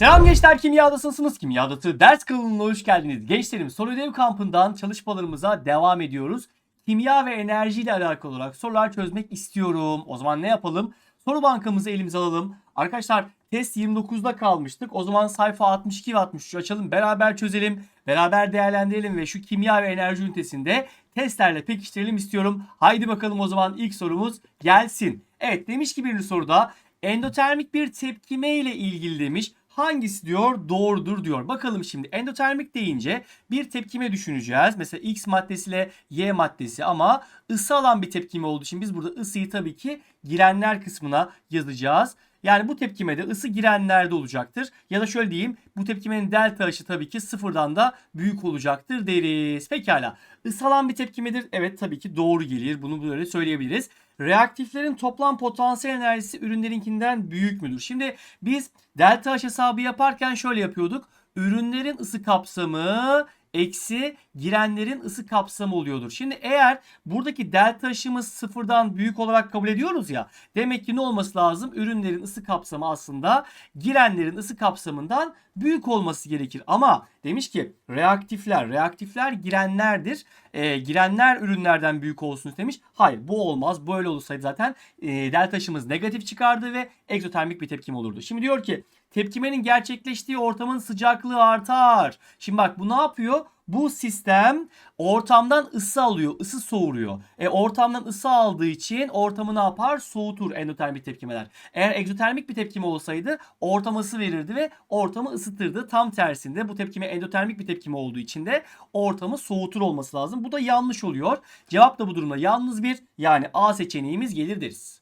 Selam gençler kimyadasınız kimyadası ders kanalına hoş geldiniz. Gençlerim soru ödev kampından çalışmalarımıza devam ediyoruz. Kimya ve enerji ile alakalı olarak sorular çözmek istiyorum. O zaman ne yapalım? Soru bankamızı elimize alalım. Arkadaşlar test 29'da kalmıştık. O zaman sayfa 62 ve 63 açalım. Beraber çözelim. Beraber değerlendirelim ve şu kimya ve enerji ünitesinde testlerle pekiştirelim istiyorum. Haydi bakalım o zaman ilk sorumuz gelsin. Evet demiş ki birinci soruda endotermik bir tepkime ile ilgili demiş. Hangisi diyor doğrudur diyor. Bakalım şimdi endotermik deyince bir tepkime düşüneceğiz. Mesela X maddesiyle Y maddesi ama ısı alan bir tepkime olduğu için biz burada ısıyı tabii ki girenler kısmına yazacağız. Yani bu tepkimede ısı girenlerde olacaktır. Ya da şöyle diyeyim bu tepkimenin delta H'ı tabii ki sıfırdan da büyük olacaktır deriz. Pekala. Isı alan bir tepkimedir. Evet tabii ki doğru gelir. Bunu böyle söyleyebiliriz. Reaktiflerin toplam potansiyel enerjisi ürünlerinkinden büyük müdür? Şimdi biz delta H hesabı yaparken şöyle yapıyorduk. Ürünlerin ısı kapsamı eksi girenlerin ısı kapsamı oluyordur. Şimdi eğer buradaki delta H'ımız sıfırdan büyük olarak kabul ediyoruz ya. Demek ki ne olması lazım? Ürünlerin ısı kapsamı aslında girenlerin ısı kapsamından büyük olması gerekir. Ama demiş ki reaktifler, reaktifler girenlerdir. E, girenler ürünlerden büyük olsun demiş. Hayır bu olmaz. Böyle olsaydı zaten e, delta H'ımız negatif çıkardı ve egzotermik bir tepkim olurdu. Şimdi diyor ki tepkimenin gerçekleştiği ortamın sıcaklığı artar. Şimdi bak bu ne yapıyor? Bu sistem ortamdan ısı alıyor, ısı soğuruyor. E ortamdan ısı aldığı için ortamı ne yapar? Soğutur endotermik tepkimeler. Eğer egzotermik bir tepkime olsaydı ortam ısı verirdi ve ortamı ısıtırdı. Tam tersinde bu tepkime endotermik bir tepkime olduğu için de ortamı soğutur olması lazım. Bu da yanlış oluyor. Cevap da bu durumda yalnız bir yani A seçeneğimiz gelir deriz.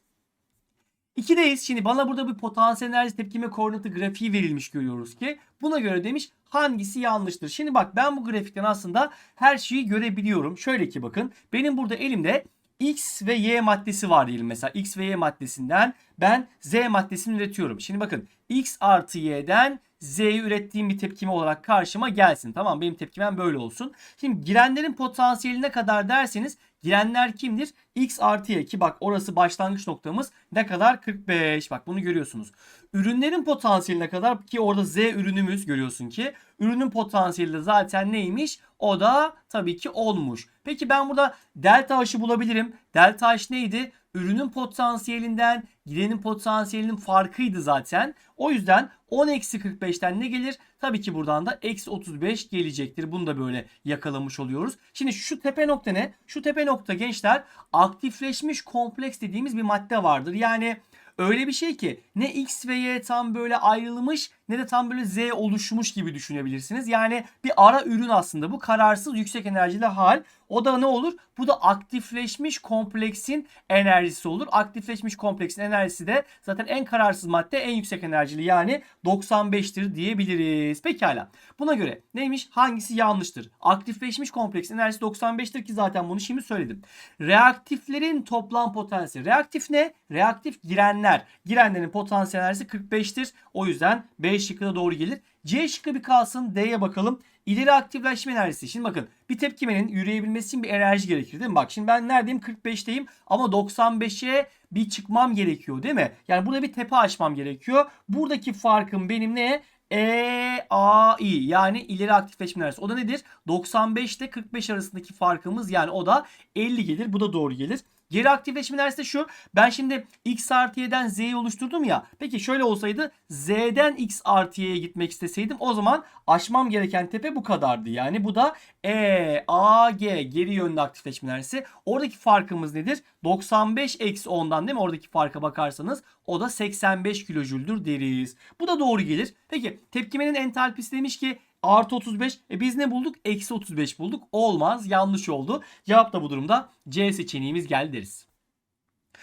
2'deyiz. Şimdi bana burada bir potansiyel enerji tepkime koordinatı grafiği verilmiş görüyoruz ki. Buna göre demiş hangisi yanlıştır. Şimdi bak ben bu grafikten aslında her şeyi görebiliyorum. Şöyle ki bakın benim burada elimde X ve Y maddesi var diyelim mesela. X ve Y maddesinden ben Z maddesini üretiyorum. Şimdi bakın X artı Y'den Z'yi ürettiğim bir tepkime olarak karşıma gelsin. Tamam benim tepkimem böyle olsun. Şimdi girenlerin potansiyeli ne kadar derseniz girenler kimdir? X artı Y ki bak orası başlangıç noktamız ne kadar? 45. Bak bunu görüyorsunuz. Ürünlerin potansiyeli ne kadar? Ki orada Z ürünümüz görüyorsun ki. Ürünün potansiyeli de zaten neymiş? O da tabii ki olmuş. Peki ben burada delta H'ı bulabilirim. Delta H neydi? Ürünün potansiyelinden girenin potansiyelinin farkıydı zaten. O yüzden 10 eksi 45'ten ne gelir? Tabii ki buradan da eksi 35 gelecektir. Bunu da böyle yakalamış oluyoruz. Şimdi şu tepe nokta ne? Şu tepe nokta gençler aktifleşmiş kompleks dediğimiz bir madde vardır. Yani öyle bir şey ki ne X ve Y tam böyle ayrılmış ne de tam böyle Z oluşmuş gibi düşünebilirsiniz. Yani bir ara ürün aslında bu kararsız yüksek enerjili hal. O da ne olur? Bu da aktifleşmiş kompleksin enerjisi olur. Aktifleşmiş kompleksin enerjisi de zaten en kararsız madde en yüksek enerjili yani 95'tir diyebiliriz. Pekala. Buna göre neymiş? Hangisi yanlıştır? Aktifleşmiş kompleksin enerjisi 95'tir ki zaten bunu şimdi söyledim. Reaktiflerin toplam potansiyeli. Reaktif ne? Reaktif girenler. Girenlerin potansiyel enerjisi 45'tir. O yüzden B şıkkı da doğru gelir. C şıkkı bir kalsın. D'ye bakalım. İleri aktifleşme enerjisi. Şimdi bakın bir tepkimenin yürüyebilmesi için bir enerji gerekir değil mi? Bak şimdi ben neredeyim? 45'teyim ama 95'e bir çıkmam gerekiyor değil mi? Yani burada bir tepe açmam gerekiyor. Buradaki farkım benim ne? E, A, I yani ileri aktifleşme enerjisi. O da nedir? 95 ile 45 arasındaki farkımız yani o da 50 gelir. Bu da doğru gelir. Geri aktifleşme enerjisi de şu. Ben şimdi x artı y'den z'yi oluşturdum ya. Peki şöyle olsaydı z'den x artı y'ye gitmek isteseydim o zaman aşmam gereken tepe bu kadardı. Yani bu da e, a, g geri yönlü aktifleşme enerjisi. Oradaki farkımız nedir? 95 eksi 10'dan değil mi? Oradaki farka bakarsanız o da 85 kilojüldür deriz. Bu da doğru gelir. Peki tepkimenin entalpisi demiş ki Artı 35. E biz ne bulduk? Eksi 35 bulduk. Olmaz. Yanlış oldu. Cevap da bu durumda C seçeneğimiz geldi deriz.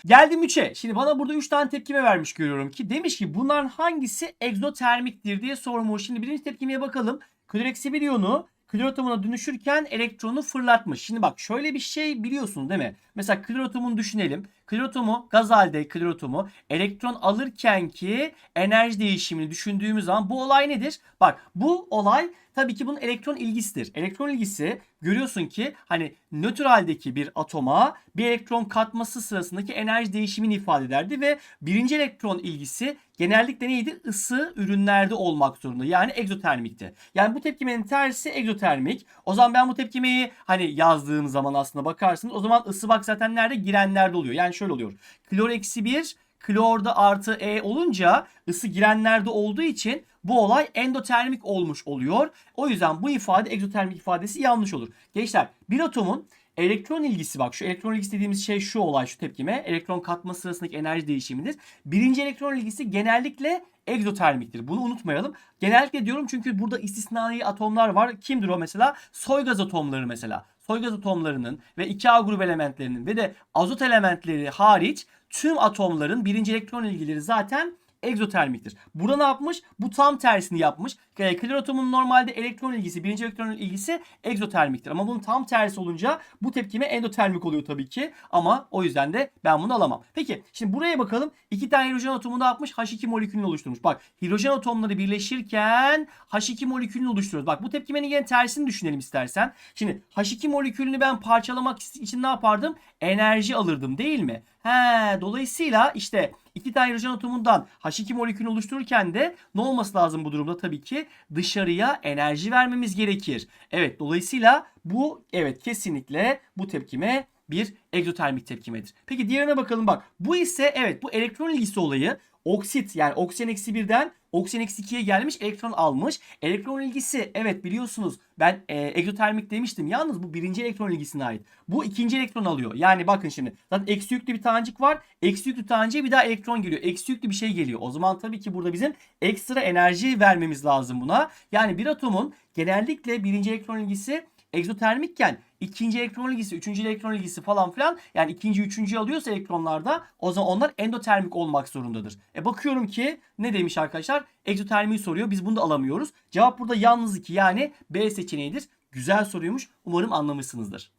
Geldim 3'e. Şimdi bana burada 3 tane tepkime vermiş görüyorum ki demiş ki bunların hangisi egzotermiktir diye sormuş. Şimdi birinci tepkimeye bakalım. Klor eksi bir iyonu klor atomuna dönüşürken elektronu fırlatmış. Şimdi bak şöyle bir şey biliyorsunuz değil mi? Mesela klor atomunu düşünelim. Klor atomu, gaz halde klor atomu elektron alırken ki enerji değişimini düşündüğümüz zaman bu olay nedir? Bak bu olay tabii ki bunun elektron ilgisidir. Elektron ilgisi görüyorsun ki hani nötr haldeki bir atoma bir elektron katması sırasındaki enerji değişimini ifade ederdi ve birinci elektron ilgisi genellikle neydi? Isı ürünlerde olmak zorunda. Yani egzotermikti. Yani bu tepkimenin tersi egzotermik. O zaman ben bu tepkimeyi hani yazdığım zaman aslında bakarsınız. O zaman ısı bak zaten nerede? Girenlerde oluyor. Yani şöyle oluyor. Klor eksi 1 klorda artı E olunca ısı girenlerde olduğu için bu olay endotermik olmuş oluyor. O yüzden bu ifade egzotermik ifadesi yanlış olur. Gençler bir atomun elektron ilgisi bak şu elektron ilgisi dediğimiz şey şu olay şu tepkime elektron katma sırasındaki enerji değişimidir. Birinci elektron ilgisi genellikle egzotermiktir. Bunu unutmayalım. Genellikle diyorum çünkü burada istisnai atomlar var. Kimdir o mesela? Soy gaz atomları mesela. Soy gaz atomlarının ve 2A grup elementlerinin ve de azot elementleri hariç tüm atomların birinci elektron ilgileri zaten egzotermiktir. Burada ne yapmış? Bu tam tersini yapmış. E, klor atomunun normalde elektron ilgisi, birinci elektron ilgisi egzotermiktir. Ama bunun tam tersi olunca bu tepkime endotermik oluyor tabii ki. Ama o yüzden de ben bunu alamam. Peki şimdi buraya bakalım. İki tane hidrojen atomu ne yapmış? H2 molekülünü oluşturmuş. Bak hidrojen atomları birleşirken H2 molekülünü oluşturuyoruz. Bak bu tepkimenin yine tersini düşünelim istersen. Şimdi H2 molekülünü ben parçalamak için ne yapardım? Enerji alırdım değil mi? He, dolayısıyla işte iki tane hidrojen atomundan H2 molekülünü oluştururken de ne olması lazım bu durumda? Tabii ki dışarıya enerji vermemiz gerekir. Evet dolayısıyla bu evet kesinlikle bu tepkime bir egzotermik tepkimedir. Peki diğerine bakalım bak. Bu ise evet bu elektron ilgisi olayı oksit yani oksijen eksi birden oksijen eksi 2'ye gelmiş elektron almış. Elektron ilgisi evet biliyorsunuz ben e, egzotermik demiştim. Yalnız bu birinci elektron ilgisine ait. Bu ikinci elektron alıyor. Yani bakın şimdi zaten eksi yüklü bir tanecik var. Eksi yüklü taneciğe bir daha elektron geliyor. Eksi yüklü bir şey geliyor. O zaman tabii ki burada bizim ekstra enerji vermemiz lazım buna. Yani bir atomun genellikle birinci elektron ilgisi egzotermikken ikinci elektron ilgisi, üçüncü elektron ilgisi falan filan yani ikinci, üçüncü alıyorsa elektronlarda o zaman onlar endotermik olmak zorundadır. E bakıyorum ki ne demiş arkadaşlar? Egzotermiği soruyor. Biz bunu da alamıyoruz. Cevap burada yalnız 2 yani B seçeneğidir. Güzel soruymuş. Umarım anlamışsınızdır.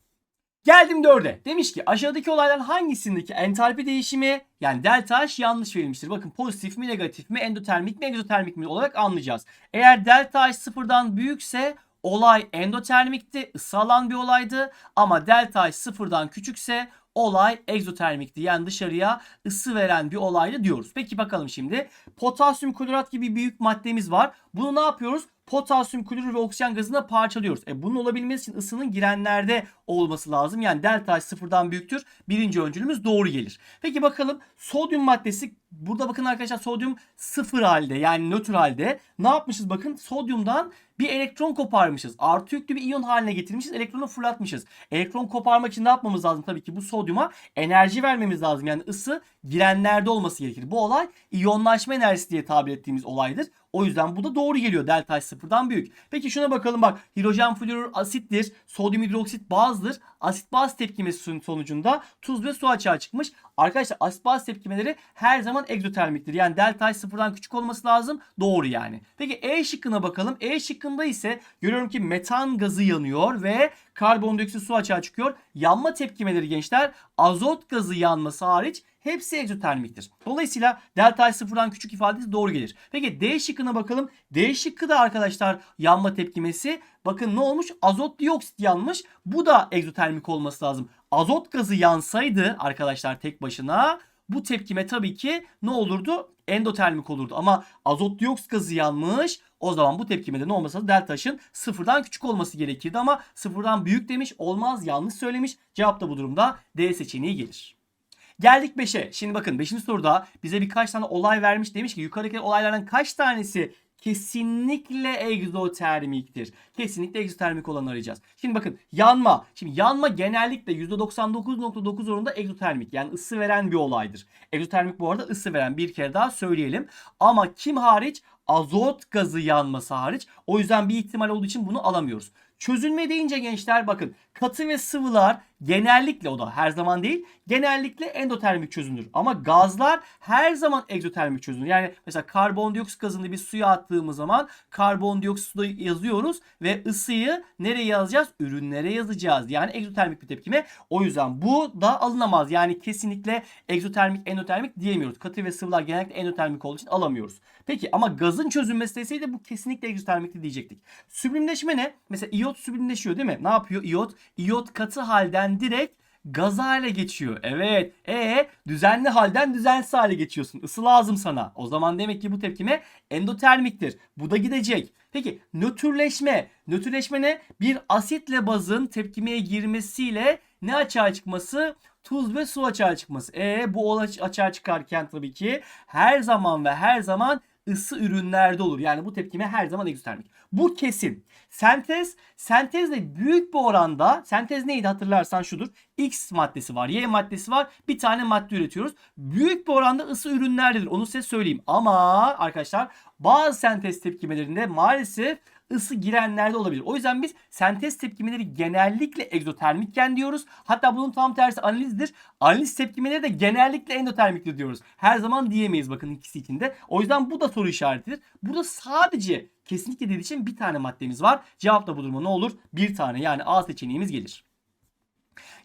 Geldim 4'e. Demiş ki aşağıdaki olayların hangisindeki entalpi değişimi yani delta H yanlış verilmiştir. Bakın pozitif mi negatif mi endotermik mi egzotermik mi olarak anlayacağız. Eğer delta H sıfırdan büyükse olay endotermikti, ısı alan bir olaydı ama delta sıfırdan küçükse olay egzotermikti. Yani dışarıya ısı veren bir olaydı diyoruz. Peki bakalım şimdi. Potasyum klorat gibi büyük maddemiz var. Bunu ne yapıyoruz? Potasyum klorür ve oksijen gazına parçalıyoruz. E bunun olabilmesi için ısının girenlerde olması lazım. Yani delta sıfırdan büyüktür. Birinci öncülümüz doğru gelir. Peki bakalım sodyum maddesi burada bakın arkadaşlar sodyum sıfır halde yani nötr halde. Ne yapmışız bakın sodyumdan bir elektron koparmışız. Artı yüklü bir iyon haline getirmişiz. Elektronu fırlatmışız. Elektron koparmak için ne yapmamız lazım? Tabii ki bu sodyuma enerji vermemiz lazım. Yani ısı girenlerde olması gerekir. Bu olay iyonlaşma enerjisi diye tabir ettiğimiz olaydır. O yüzden bu da doğru geliyor. Delta H sıfırdan büyük. Peki şuna bakalım bak. Hidrojen florür asittir. Sodyum hidroksit bazdır. Asit baz tepkimesi sonucunda tuz ve su açığa çıkmış. Arkadaşlar asit baz tepkimeleri her zaman egzotermiktir. Yani delta H sıfırdan küçük olması lazım. Doğru yani. Peki E şıkkına bakalım. E şıkkında ise görüyorum ki metan gazı yanıyor ve karbondioksit su açığa çıkıyor. Yanma tepkimeleri gençler azot gazı yanması hariç hepsi egzotermiktir. Dolayısıyla delta sıfırdan küçük ifadesi doğru gelir. Peki D şıkkına bakalım. D şıkkı da arkadaşlar yanma tepkimesi. Bakın ne olmuş? Azot dioksit yanmış. Bu da egzotermik olması lazım. Azot gazı yansaydı arkadaşlar tek başına bu tepkime tabii ki ne olurdu? Endotermik olurdu. Ama azot dioksit gazı yanmış. O zaman bu tepkimede ne olmasa delta H'ın sıfırdan küçük olması gerekirdi ama sıfırdan büyük demiş. Olmaz yanlış söylemiş. Cevap da bu durumda D seçeneği gelir. Geldik 5'e. Şimdi bakın 5. soruda bize birkaç tane olay vermiş. Demiş ki yukarıdaki olaylardan kaç tanesi kesinlikle egzotermiktir. Kesinlikle egzotermik olanı arayacağız. Şimdi bakın yanma. Şimdi yanma genellikle %99.9 oranında egzotermik. Yani ısı veren bir olaydır. Egzotermik bu arada ısı veren bir kere daha söyleyelim. Ama kim hariç? Azot gazı yanması hariç. O yüzden bir ihtimal olduğu için bunu alamıyoruz. Çözülme deyince gençler bakın katı ve sıvılar genellikle o da her zaman değil genellikle endotermik çözünür. Ama gazlar her zaman egzotermik çözünür. Yani mesela karbondioksit gazını bir suya attığımız zaman karbondioksit suda yazıyoruz ve ısıyı nereye yazacağız? Ürünlere yazacağız. Yani egzotermik bir tepkime. O yüzden bu da alınamaz. Yani kesinlikle egzotermik, endotermik diyemiyoruz. Katı ve sıvılar genellikle endotermik olduğu için alamıyoruz. Peki ama gazın çözünmesi deseydi bu kesinlikle egzotermikti diyecektik. Süblimleşme ne? Mesela iyot süblimleşiyor değil mi? Ne yapıyor iyot? İyot katı halden direkt gaz hale geçiyor. Evet. E düzenli halden düzensiz hale geçiyorsun. Isı lazım sana. O zaman demek ki bu tepkime endotermiktir. Bu da gidecek. Peki nötrleşme. Nötrleşme ne? Bir asitle bazın tepkimeye girmesiyle ne açığa çıkması? Tuz ve su açığa çıkması. E bu açığa çıkarken tabii ki her zaman ve her zaman ısı ürünlerde olur. Yani bu tepkime her zaman egzotermik. Bu kesin. Sentez, sentezle büyük bir oranda, sentez neydi hatırlarsan şudur. X maddesi var, Y maddesi var. Bir tane madde üretiyoruz. Büyük bir oranda ısı ürünlerdedir. Onu size söyleyeyim. Ama arkadaşlar bazı sentez tepkimelerinde maalesef ısı girenlerde olabilir. O yüzden biz sentez tepkimeleri genellikle egzotermikken diyoruz. Hatta bunun tam tersi analizdir. Analiz tepkimeleri de genellikle endotermiktir diyoruz. Her zaman diyemeyiz bakın ikisi için de. O yüzden bu da soru işaretidir. Burada sadece kesinlikle dediği için bir tane maddemiz var. Cevap da bu duruma ne olur? Bir tane yani A seçeneğimiz gelir.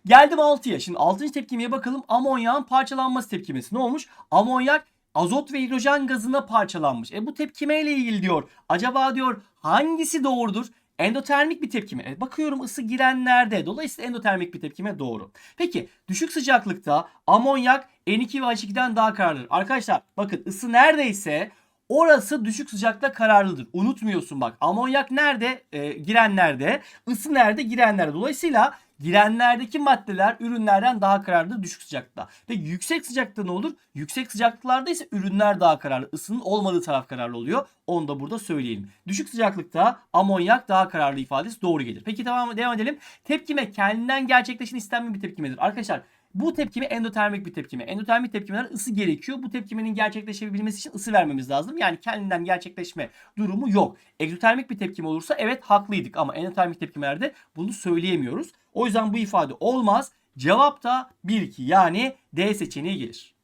Geldim 6'ya. Şimdi 6. tepkimeye bakalım. Amonyağın parçalanması tepkimesi. Ne olmuş? Amonyak azot ve hidrojen gazına parçalanmış. E bu tepkimeyle ilgili diyor. Acaba diyor hangisi doğrudur? Endotermik bir tepkime. Evet, bakıyorum ısı girenlerde. Dolayısıyla endotermik bir tepkime doğru. Peki düşük sıcaklıkta amonyak N2 ve H2'den daha kararlıdır. Arkadaşlar bakın ısı neredeyse orası düşük sıcakta kararlıdır. Unutmuyorsun bak. Amonyak nerede? E, girenlerde. Isı nerede? Girenlerde. Dolayısıyla girenlerdeki maddeler ürünlerden daha kararlıdır düşük sıcakta. Peki yüksek sıcakta ne olur? Yüksek sıcaklıklarda ise ürünler daha kararlı. Isının olmadığı taraf kararlı oluyor. Onu da burada söyleyelim. Düşük sıcaklıkta amonyak daha kararlı ifadesi doğru gelir. Peki devam, devam edelim. Tepkime kendinden gerçekleşen istenmeyen bir tepkimedir. Arkadaşlar bu tepkime endotermik bir tepkime. Endotermik tepkimeler ısı gerekiyor. Bu tepkimenin gerçekleşebilmesi için ısı vermemiz lazım. Yani kendinden gerçekleşme durumu yok. Egzotermik bir tepkime olursa evet haklıydık ama endotermik tepkimelerde bunu söyleyemiyoruz. O yüzden bu ifade olmaz. Cevap da 1-2 yani D seçeneği gelir.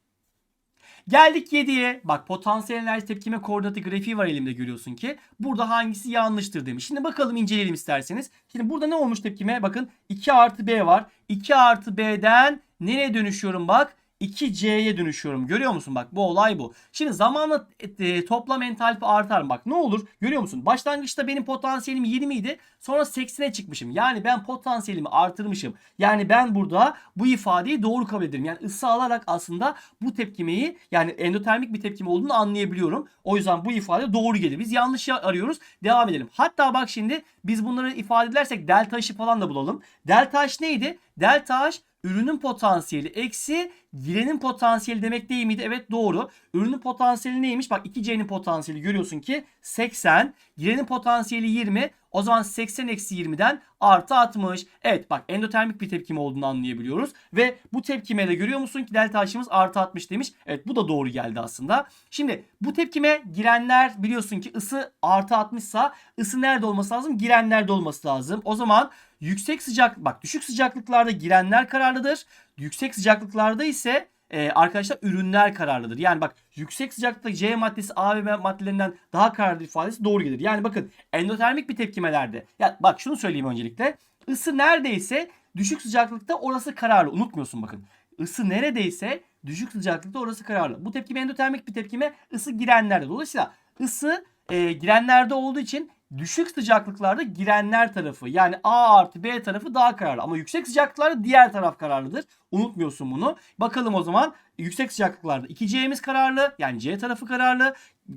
Geldik 7'ye. Bak potansiyel enerji tepkime koordinatı grafiği var elimde görüyorsun ki. Burada hangisi yanlıştır demiş. Şimdi bakalım inceleyelim isterseniz. Şimdi burada ne olmuş tepkime? Bakın 2 artı B var. 2 artı B'den nereye dönüşüyorum bak? 2C'ye dönüşüyorum. Görüyor musun? Bak bu olay bu. Şimdi zamanla e, toplam entalpi artar. Bak ne olur? Görüyor musun? Başlangıçta benim potansiyelim 20 idi. Sonra 80'e çıkmışım. Yani ben potansiyelimi artırmışım. Yani ben burada bu ifadeyi doğru kabul ederim. Yani ısı alarak aslında bu tepkimeyi yani endotermik bir tepkime olduğunu anlayabiliyorum. O yüzden bu ifade doğru gelir. Biz yanlış arıyoruz. Devam edelim. Hatta bak şimdi biz bunları ifade edersek delta H'ı falan da bulalım. Delta H neydi? Delta H ürünün potansiyeli eksi girenin potansiyeli demek değil miydi? Evet doğru. Ürünün potansiyeli neymiş? Bak 2C'nin potansiyeli görüyorsun ki 80. Girenin potansiyeli 20. O zaman 80 eksi 20'den artı 60. Evet bak endotermik bir tepkime olduğunu anlayabiliyoruz. Ve bu tepkime de görüyor musun ki delta H'ımız artı 60 demiş. Evet bu da doğru geldi aslında. Şimdi bu tepkime girenler biliyorsun ki ısı artı 60 sa ısı nerede olması lazım? Girenlerde olması lazım. O zaman yüksek sıcak bak düşük sıcaklıklarda girenler kararlıdır. Yüksek sıcaklıklarda ise e, arkadaşlar ürünler kararlıdır. Yani bak yüksek sıcaklıkta C maddesi A ve B maddelerinden daha kararlı ifadesi doğru gelir. Yani bakın endotermik bir tepkimelerde. Ya bak şunu söyleyeyim öncelikle. Isı neredeyse düşük sıcaklıkta orası kararlı. Unutmuyorsun bakın. Isı neredeyse düşük sıcaklıkta orası kararlı. Bu tepkime endotermik bir tepkime ısı girenlerde. Dolayısıyla ısı e, girenlerde olduğu için düşük sıcaklıklarda girenler tarafı yani A artı B tarafı daha kararlı. Ama yüksek sıcaklıklarda diğer taraf kararlıdır. Unutmuyorsun bunu. Bakalım o zaman yüksek sıcaklıklarda 2C'miz kararlı yani C tarafı kararlı.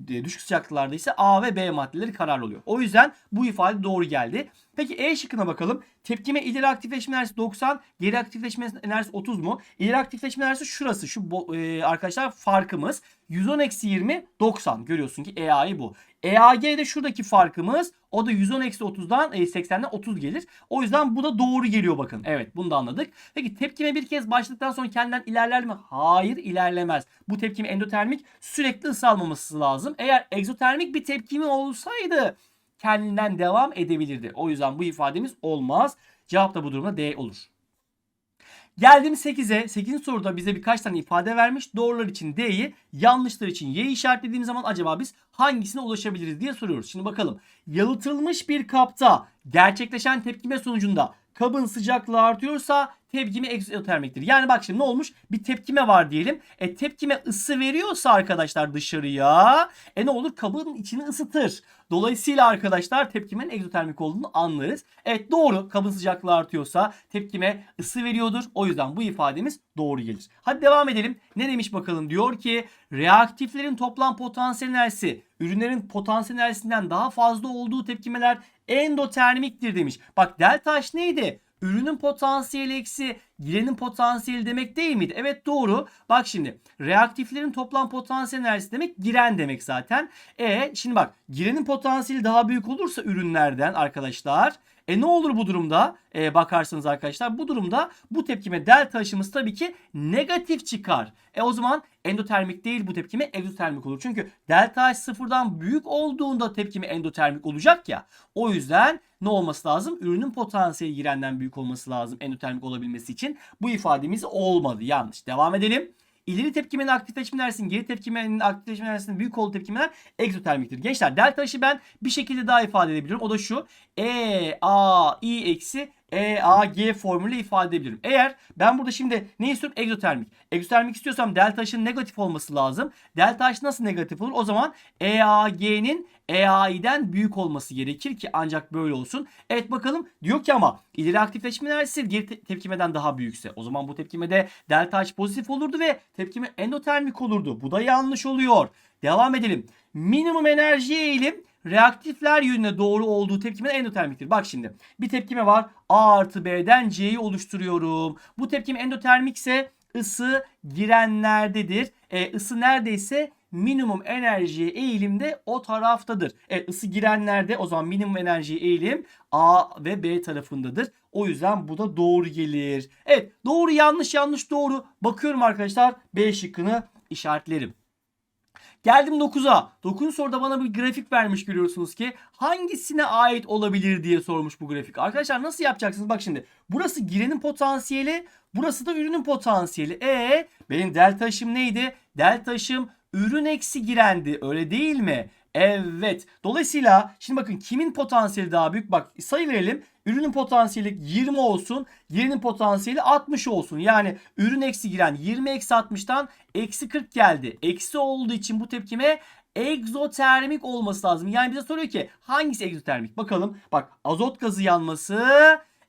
E, Düşük sıcaklıklarda ise A ve B maddeleri kararlı oluyor. O yüzden bu ifade doğru geldi. Peki E şıkkına bakalım. Tepkime ileri aktifleşme enerjisi 90, geri aktifleşme enerjisi 30 mu? İleri aktifleşme enerjisi şurası. Şu e, arkadaşlar farkımız. 110 eksi 20 90. Görüyorsun ki EA'yı bu. EAG'de şuradaki farkımız o da 110 eksi 30'dan e, 80'den 30 gelir. O yüzden bu da doğru geliyor bakın. Evet bunu da anladık. Peki tepkime bir kez başladıktan sonra kendinden ilerler mi? Hayır ilerlemez. Bu tepkime endotermik sürekli ısı almaması lazım. Eğer egzotermik bir tepkime olsaydı kendinden devam edebilirdi. O yüzden bu ifademiz olmaz. Cevap da bu durumda D olur. Geldim 8'e. 8. soruda bize birkaç tane ifade vermiş. Doğrular için D'yi, yanlışlar için Y'yi işaretlediğim zaman acaba biz hangisine ulaşabiliriz diye soruyoruz. Şimdi bakalım. Yalıtılmış bir kapta gerçekleşen tepkime sonucunda kabın sıcaklığı artıyorsa tepkime egzotermiktir. Yani bak şimdi ne olmuş? Bir tepkime var diyelim. E tepkime ısı veriyorsa arkadaşlar dışarıya e ne olur? Kabın içini ısıtır. Dolayısıyla arkadaşlar tepkimenin egzotermik olduğunu anlarız. Evet doğru. Kabın sıcaklığı artıyorsa tepkime ısı veriyordur. O yüzden bu ifademiz doğru gelir. Hadi devam edelim. Ne demiş bakalım? Diyor ki reaktiflerin toplam potansiyel enerjisi ürünlerin potansiyel enerjisinden daha fazla olduğu tepkimeler endotermiktir demiş. Bak delta H neydi? Ürünün potansiyeli eksi girenin potansiyeli demek değil miydi? Evet doğru. Bak şimdi reaktiflerin toplam potansiyel enerjisi demek giren demek zaten. E şimdi bak girenin potansiyeli daha büyük olursa ürünlerden arkadaşlar e ne olur bu durumda? E, bakarsanız arkadaşlar bu durumda bu tepkime delta H'ımız tabii ki negatif çıkar. E o zaman endotermik değil bu tepkime egzotermik olur. Çünkü delta H sıfırdan büyük olduğunda tepkime endotermik olacak ya. O yüzden ne olması lazım? Ürünün potansiyeli girenden büyük olması lazım endotermik olabilmesi için. Bu ifademiz olmadı. Yanlış. Devam edelim. İleri tepkimenin aktifleşme enerjisinin geri tepkimenin aktifleşme enerjisinin büyük olduğu tepkimeler egzotermiktir. Gençler delta H'ı ben bir şekilde daha ifade edebilirim. O da şu. E, A, I eksi E, A, G formülü ifade edebilirim. Eğer ben burada şimdi ne istiyorum? Egzotermik. Egzotermik istiyorsam delta H'ın negatif olması lazım. Delta H nasıl negatif olur? O zaman E, A, G'nin EAI'den büyük olması gerekir ki ancak böyle olsun. Evet bakalım diyor ki ama ileri aktifleşme enerjisi geri te- tepkimeden daha büyükse o zaman bu tepkimede delta H pozitif olurdu ve tepkime endotermik olurdu. Bu da yanlış oluyor. Devam edelim. Minimum enerji eğilim reaktifler yönüne doğru olduğu tepkime endotermiktir. Bak şimdi bir tepkime var. A artı B'den C'yi oluşturuyorum. Bu tepkime endotermikse ısı girenlerdedir. E, ısı neredeyse minimum enerjiye eğilimde o taraftadır. Evet ısı girenlerde o zaman minimum enerjiye eğilim A ve B tarafındadır. O yüzden bu da doğru gelir. Evet doğru yanlış yanlış doğru. Bakıyorum arkadaşlar B şıkkını işaretlerim. Geldim 9'a. 9. soruda bana bir grafik vermiş görüyorsunuz ki hangisine ait olabilir diye sormuş bu grafik. Arkadaşlar nasıl yapacaksınız? Bak şimdi burası girenin potansiyeli, burası da ürünün potansiyeli. E benim delta H'ım neydi? Delta H'ım ürün eksi girendi öyle değil mi? Evet. Dolayısıyla şimdi bakın kimin potansiyeli daha büyük? Bak sayı verelim. Ürünün potansiyeli 20 olsun. Girinin potansiyeli 60 olsun. Yani ürün eksi giren 20 eksi 60'tan eksi 40 geldi. Eksi olduğu için bu tepkime egzotermik olması lazım. Yani bize soruyor ki hangisi egzotermik? Bakalım. Bak azot gazı yanması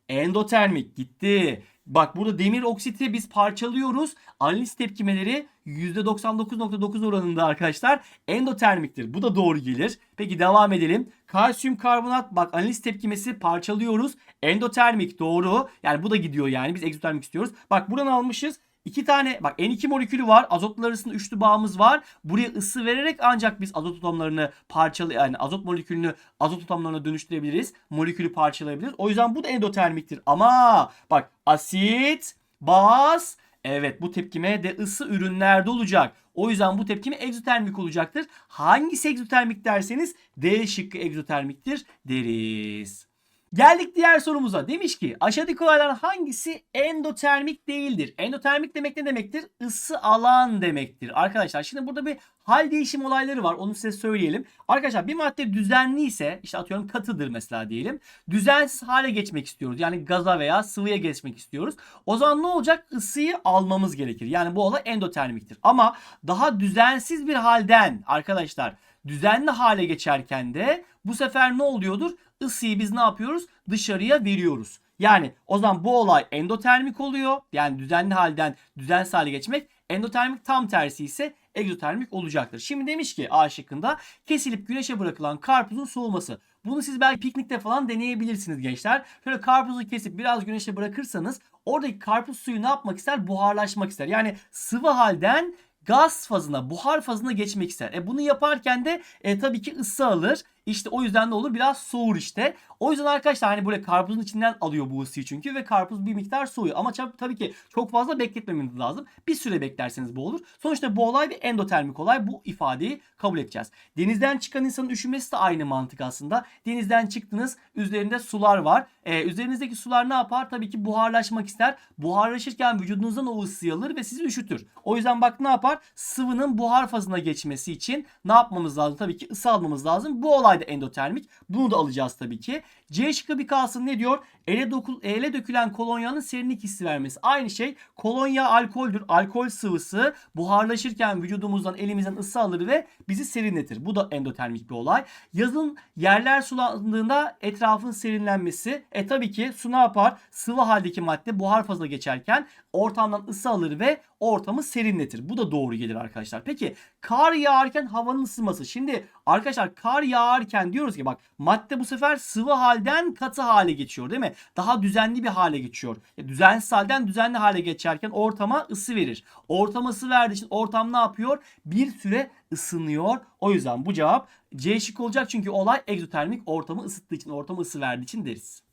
endotermik gitti. Bak burada demir oksiti biz parçalıyoruz. Analiz tepkimeleri %99.9 oranında arkadaşlar endotermiktir. Bu da doğru gelir. Peki devam edelim. Kalsiyum karbonat bak analiz tepkimesi parçalıyoruz. Endotermik doğru. Yani bu da gidiyor yani biz egzotermik istiyoruz. Bak buradan almışız. İki tane bak N2 molekülü var. Azotlar arasında üçlü bağımız var. Buraya ısı vererek ancak biz azot atomlarını parçalı yani azot molekülünü azot atomlarına dönüştürebiliriz. Molekülü parçalayabiliriz. O yüzden bu da endotermiktir. Ama bak asit, baz Evet bu tepkime de ısı ürünlerde olacak. O yüzden bu tepkime egzotermik olacaktır. Hangisi egzotermik derseniz D şıkkı egzotermiktir deriz. Geldik diğer sorumuza. Demiş ki aşağıdaki olaylardan hangisi endotermik değildir? Endotermik demek ne demektir? Isı alan demektir. Arkadaşlar şimdi burada bir hal değişim olayları var. Onu size söyleyelim. Arkadaşlar bir madde düzenli ise işte atıyorum katıdır mesela diyelim. Düzensiz hale geçmek istiyoruz. Yani gaza veya sıvıya geçmek istiyoruz. O zaman ne olacak? Isıyı almamız gerekir. Yani bu olay endotermiktir. Ama daha düzensiz bir halden arkadaşlar düzenli hale geçerken de bu sefer ne oluyordur? Isıyı biz ne yapıyoruz? Dışarıya veriyoruz. Yani o zaman bu olay endotermik oluyor. Yani düzenli halden düzensiz hale geçmek. Endotermik tam tersi ise egzotermik olacaktır. Şimdi demiş ki A şıkkında kesilip güneşe bırakılan karpuzun soğuması. Bunu siz belki piknikte falan deneyebilirsiniz gençler. Şöyle karpuzu kesip biraz güneşe bırakırsanız oradaki karpuz suyu ne yapmak ister? Buharlaşmak ister. Yani sıvı halden gaz fazına, buhar fazına geçmek ister. E bunu yaparken de e, tabii ki ısı alır. İşte o yüzden ne olur? Biraz soğur işte. O yüzden arkadaşlar hani böyle karpuzun içinden alıyor bu ısıyı çünkü ve karpuz bir miktar soğuyor. Ama tab- tabii ki çok fazla bekletmemeniz lazım. Bir süre beklerseniz bu olur. Sonuçta bu olay bir endotermik olay. Bu ifadeyi kabul edeceğiz. Denizden çıkan insanın üşümesi de aynı mantık aslında. Denizden çıktınız. Üzerinde sular var. Ee, üzerinizdeki sular ne yapar? Tabii ki buharlaşmak ister. Buharlaşırken vücudunuzdan o ısıyı alır ve sizi üşütür. O yüzden bak ne yapar? Sıvının buhar fazına geçmesi için ne yapmamız lazım? Tabii ki ısı almamız lazım. Bu olay da endotermik. Bunu da alacağız tabii ki. C şıkkı bir kalsın ne diyor? Ele, dokul, ele dökülen kolonyanın serinlik hissi vermesi. Aynı şey kolonya alkoldür. Alkol sıvısı buharlaşırken vücudumuzdan elimizden ısı alır ve bizi serinletir. Bu da endotermik bir olay. Yazın yerler sulandığında etrafın serinlenmesi. E tabii ki su ne yapar? Sıvı haldeki madde buhar fazla geçerken ortamdan ısı alır ve ortamı serinletir. Bu da doğru gelir arkadaşlar. Peki kar yağarken havanın ısınması. Şimdi arkadaşlar kar yağarken diyoruz ki bak madde bu sefer sıvı halden katı hale geçiyor değil mi? Daha düzenli bir hale geçiyor. E, düzensiz halden düzenli hale geçerken ortama ısı verir. Ortama ısı verdiği için ortam ne yapıyor? Bir süre ısınıyor. O yüzden bu cevap C şık olacak çünkü olay egzotermik ortamı ısıttığı için, ortama ısı verdiği için deriz.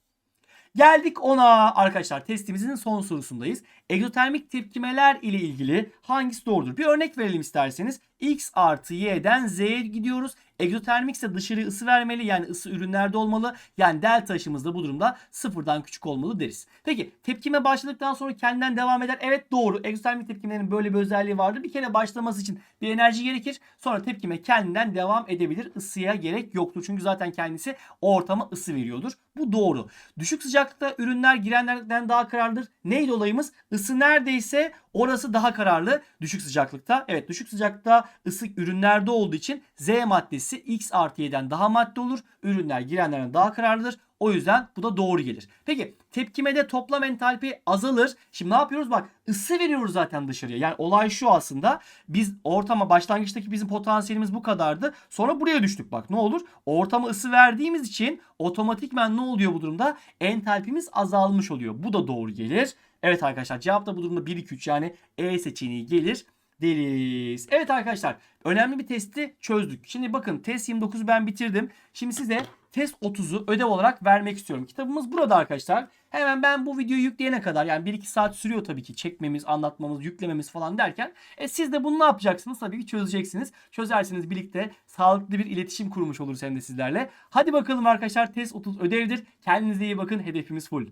Geldik ona arkadaşlar testimizin son sorusundayız. Egzotermik tepkimeler ile ilgili hangisi doğrudur? Bir örnek verelim isterseniz. X artı Y'den Z'ye gidiyoruz. Egzotermik ise dışarı ısı vermeli yani ısı ürünlerde olmalı. Yani delta aşımız da bu durumda sıfırdan küçük olmalı deriz. Peki tepkime başladıktan sonra kendinden devam eder. Evet doğru. Egzotermik tepkimelerin böyle bir özelliği vardır. Bir kere başlaması için bir enerji gerekir. Sonra tepkime kendinden devam edebilir. Isıya gerek yoktur. Çünkü zaten kendisi ortama ısı veriyordur. Bu doğru. Düşük sıcaklıkta ürünler girenlerden daha kararlıdır. Neydi olayımız? Isı neredeyse orası daha kararlı düşük sıcaklıkta. Evet düşük sıcaklıkta ısı ürünlerde olduğu için Z maddesi X artı Y'den daha madde olur. Ürünler girenlerden daha kararlıdır. O yüzden bu da doğru gelir. Peki tepkimede toplam entalpi azalır. Şimdi ne yapıyoruz? Bak ısı veriyoruz zaten dışarıya. Yani olay şu aslında. Biz ortama başlangıçtaki bizim potansiyelimiz bu kadardı. Sonra buraya düştük. Bak ne olur? Ortama ısı verdiğimiz için otomatikmen ne oluyor bu durumda? Entalpimiz azalmış oluyor. Bu da doğru gelir. Evet arkadaşlar cevap da bu durumda 1 2 3 yani E seçeneği gelir deriz. Evet arkadaşlar önemli bir testi çözdük. Şimdi bakın test 29'u ben bitirdim. Şimdi size test 30'u ödev olarak vermek istiyorum. Kitabımız burada arkadaşlar. Hemen ben bu videoyu yükleyene kadar yani 1-2 saat sürüyor tabii ki çekmemiz, anlatmamız, yüklememiz falan derken e, siz de bunu ne yapacaksınız? Tabii ki çözeceksiniz. Çözersiniz birlikte sağlıklı bir iletişim kurmuş oluruz hem de sizlerle. Hadi bakalım arkadaşlar test 30 ödevdir. Kendinize iyi bakın. Hedefimiz full.